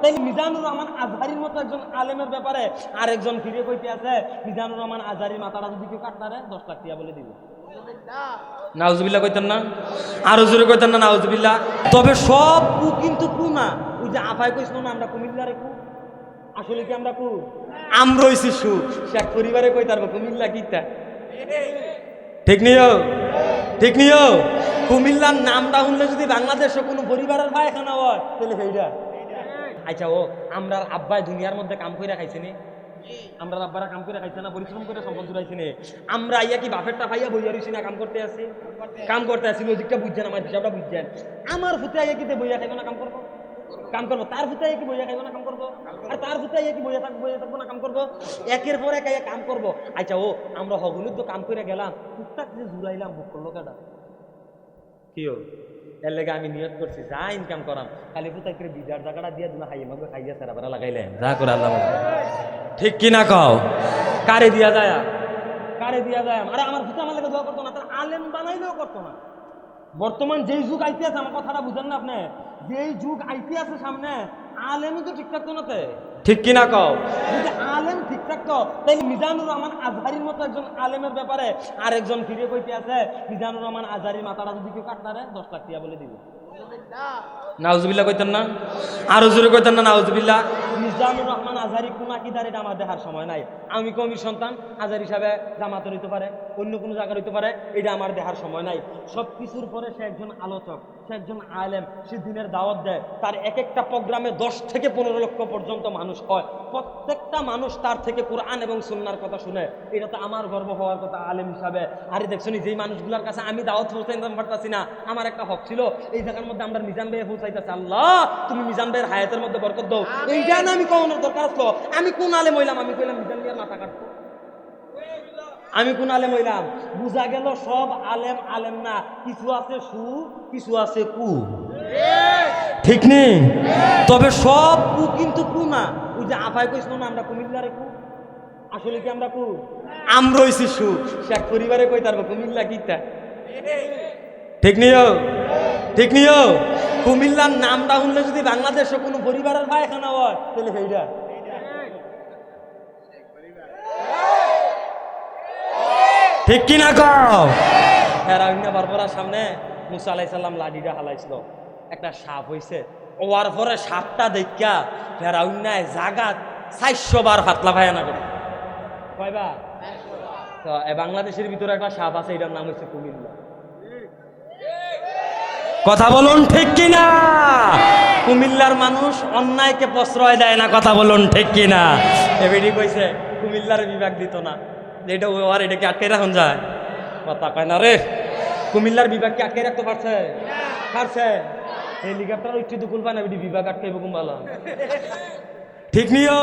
তাই মিজানুর রহমান আজহারির মতো একজন আলেমের ব্যাপারে আরেকজন ফিরে কইতে আছে, মিজানুর রহমান আজহারির মাথাটা যদি কেউ কাটতারে দশ লাখ টিয়া বলে দিব। কইতেন না? আরও জোরে কইতেন না তবে সব কু কিন্তু কু না। ওই যে আফাই কইছিল না, আমরা কুমিল্লারে কু। আসলে কি আমরা কু? আমরা হইছি সু। পরিবারে কই তারবো কুমিল্লা কিতা ঠিক নিও ঠিক নিও কুমিল্লার নামটা শুনলে যদি বাংলাদেশে কোনো পরিবারের এখানে হয়, তাহলে সেইটা। আচ্ছা ও আমরা আব্বাই দুনিয়ার মধ্যে কাম করে খাইছে নি আমরা আব্বারা কাম করে খাইছে না পরিশ্রম করে সম্পদ জুড়াইছে নি আমরা আইয়া কি বাপেরটা ভাইয়া বইয়া রইছি না কাম করতে আসি কাম করতে আসি লজিকটা বুঝছেন আমার হিসাবটা বুঝছেন। আমার ফুতে আইয়া কি তে বইয়া খাইব না কাম করব? কাম করব। তার ফুতে আইয়া কি বইয়া খাইব না কাম করব? আর তার ফুতে আইয়া কি বইয়া থাকব বইয়া থাকব না কাম করব? একের পর এক আইয়া কাম করব। আচ্ছা ও আমরা হগুলির তো কাম করে গেলাম টুকটাক যে জুড়াইলাম বুক করল কেটা কিও এর লেগে আমি নিয়ত করছি, যা ইনকাম করাম। খালি পুতাই করে বিজার জায়গাটা দিয়ে দিলা খাইয়ে মাগবে খাইয়া সারা বেড়া লাগাইলেন যা করে আল্লাহ ঠিক কি না কও? কারে দিয়া যায় কারে দিয়া যায় আরে আমার পুতা আমার লেগে দোয়া করতো না, তার আলেম বানাইলেও করতো না। বর্তমান যেই যুগ আইতে আছে, আমার কথাটা বুঝেন না আপনি? যেই যুগ আইতে আছে সামনে, আলেমই তো ঠিক থাকতো না তে। ঠিক কিনা কও? আলেম ঠিক থাকতো তাই মিজানুর রহমান আজহারির মতো একজন আলেমের ব্যাপারে আরেকজন ফিরে কইতে আছে মিজানুর রহমান আজহারির মাথাটা যদি কেউ কাটতারে দশ লাখ টিয়া বলে দিব। নাউজুবিল্লাহ কইতেন না? আরও জোরে কইতেন না নাউজুবিল্লাহ? মিজানুর রহমান আজহারি কোন আকিদার আমার দেখার সময় নাই। আমি কমির সন্তান, আজার হিসাবে জামাতের হইতে পারে, অন্য কোনো জায়গার হইতে পারে, এটা আমার দেখার সময় নাই। সব কিছুর পরে সে একজন আলোচক, সে একজন আলেম, সে দিনের দাওয়াত দেয়। তার এক একটা প্রোগ্রামে দশ থেকে পনেরো লক্ষ পর্যন্ত মানুষ হয়। প্রত্যেকটা মানুষ তার থেকে কোরআন এবং সুন্নার কথা শুনে। এটা তো আমার গর্ব হওয়ার কথা আলেম হিসাবে। আরে দেখছ নি যেই মানুষগুলোর কাছে আমি দাওয়াত পৌঁছাইতে পারতাছি না আমার একটা হক ছিল এই জায়গার মধ্যে আমরা মিজান ভাইয়ে পৌঁছাইতেছি। আল্লাহ তুমি মিজান ভাইয়ের হায়াতের মধ্যে বরকত দাও। এইটা না আমি কখনোর দরকার আসলো আমি কোন আলেম হইলাম? আমি কইলাম মিজান ভাইয়ের মাথা কাটতো। আমি কোন আলেম হইলাম? বুঝা গেল সব আলেম আলেম না। কিছু আছে সু কিছু আছে কু। ঠিক নেই তবে সব কু কিন্তু কু না। ওই যে আফাই কইছিল না আমরা কুমিল্লারে কু? আসলে কি আমরা কু? আমরা হইছি সু। শেখ পরিবারে কই তারবো কুমিল্লা কিতা ঠিক নিও ঠিক নিও কুমিল্লার নামটা শুনলে যদি বাংলাদেশে কোনো পরিবারের এখানে হয় তাহলে সেইটা। ঠিক কি না কও হেরাউন্না বারবরার সামনে মুসা আলাইসাল্লাম লাডিটা হালাইছিল। একটা সাপ হইছে। ওয়ার পরে সাপটা দেখা ফেরাউন্নায় জাগাত চারশো বার ফাতলা না করে। কয়বা তো বাংলাদেশের ভিতরে একটা সাপ আছে, এটার নাম হচ্ছে কুমিল্লা। কথা বলুন ঠিক কিনা? কুমিল্লার মানুষ অন্যায়কে প্রশ্রয় দেয় না, কথা বলুন ঠিক কিনা? এবিডি কইছে, কুমিল্লার বিভাগ দিত না। এটা আর এটাকে আটকে রাখুন যায়। কথা কয় না রে? কুমিল্লার বিভাগকে আটকে রাখতে পারছে? পারছে। হেলিকপ্টার উঠতে তো কুলবা না বিভাগ আটকে কুম্বালা ঠিক নিও